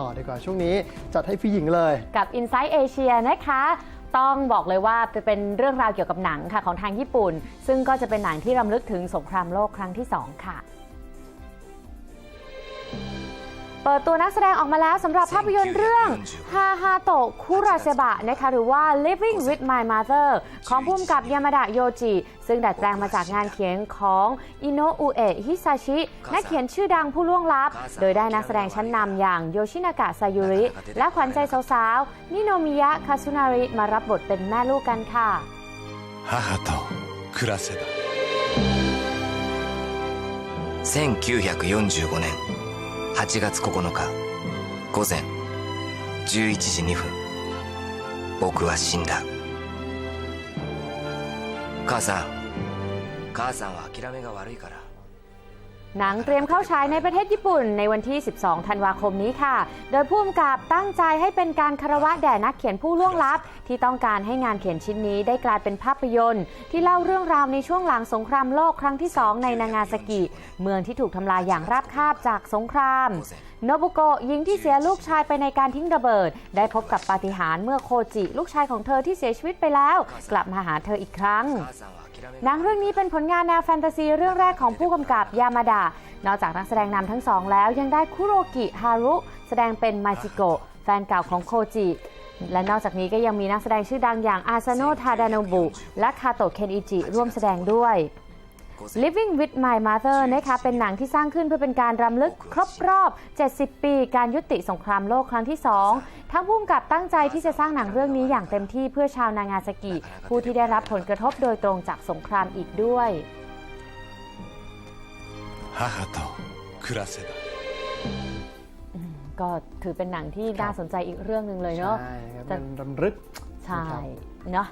ต่อดีกว่าช่วงนี้จัดให้พี่หญิงเลย กับ Inside Asia นะคะ ต้องบอกเลยว่าเป็นเรื่องราวเกี่ยวกับหนังค่ะของทางญี่ปุ่น ซึ่งก็จะเป็นหนังที่รำลึกถึงสงครามโลกครั้งที่ 2 ค่ะ เปิดตัวนักแสดงออกมาแล้วสำหรับภาพยนตร์เรื่องฮาฮาโตะคุราเซบะนะคะหรือว่า Living with My Mother ของผู้กกับยามาดะโยจิ ซึ่งดัดแปลงมาจากงานเขียนของอิโนอุเอะฮิซาชินักเขียนชื่อดังผู้ล่วงลับ โดยได้นักแสดงชั้นนำอย่างโยชินากะซายุริ และขวัญใจสาวๆนิโนมิยะคาซุนาริมารับบทเป็นแม่ลูกกันค่ะฮาฮาโตะคุราเซบะ1945年8月9日午前11時2分。僕は死んだ。母さん母さんは諦めが悪いから。 หนังเตรียมเข้าฉายในประเทศญี่ปุ่นในวันที่ 12 ธันวาคมนี้ค่ะ โดยผู้กำกับตั้งใจให้เป็นการคารวะแด่นักเขียนผู้ล่วงลับ ที่ต้องการให้งานเขียนชิ้นนี้ได้กลายเป็นภาพยนตร์ ที่เล่าเรื่องราวในช่วงหลังสงครามโลกครั้งที่ 2 ในนางาซากิ เมืองที่ถูกทำลายอย่างราบคาบจากสงคราม โนบุโกะหญิงที่เสียลูกชายไปในการทิ้งระเบิด ได้พบกับปาฏิหาริย์เมื่อโคจิ ลูกชายของเธอที่เสียชีวิตไปแล้ว กลับมาหาเธออีกครั้ง หนังเรื่องนี้เป็นผลงานแนวแฟนตาซีเรื่องแรกของผู้กำกับยามาดะนอกจากนักแสดงนำทั้งสองแล้วยังได้คุโรกิฮารุแสดงเป็นมาจิโกะแฟนเก่าของโคจิ และนอกจากนี้ก็ยังมีนักแสดงชื่อดังอย่างอาซาโนะทาดาโนบุ และคาโตะเคนอิจิร่วมแสดงด้วย Living with my mother นะคะเป็นหนังที่สร้างขึ้นเพื่อเป็นการรำลึกครบรอบ 70 ปี การยุติสงครามโลกครั้งที่ 2 ทั้งพุ่มกับตั้งใจที่จะสร้างหนังเรื่องนี้อย่างเต็มที่เพื่อชาวนางาซากิ ผู้ที่ได้รับผลกระทบโดยตรงจากสงครามอีกด้วยก็ถือเป็นหนังที่น่าสนใจอีกเรื่องหนึ่งเลยเนาะใช่รเป็นรำลึก ใช่ เนาะ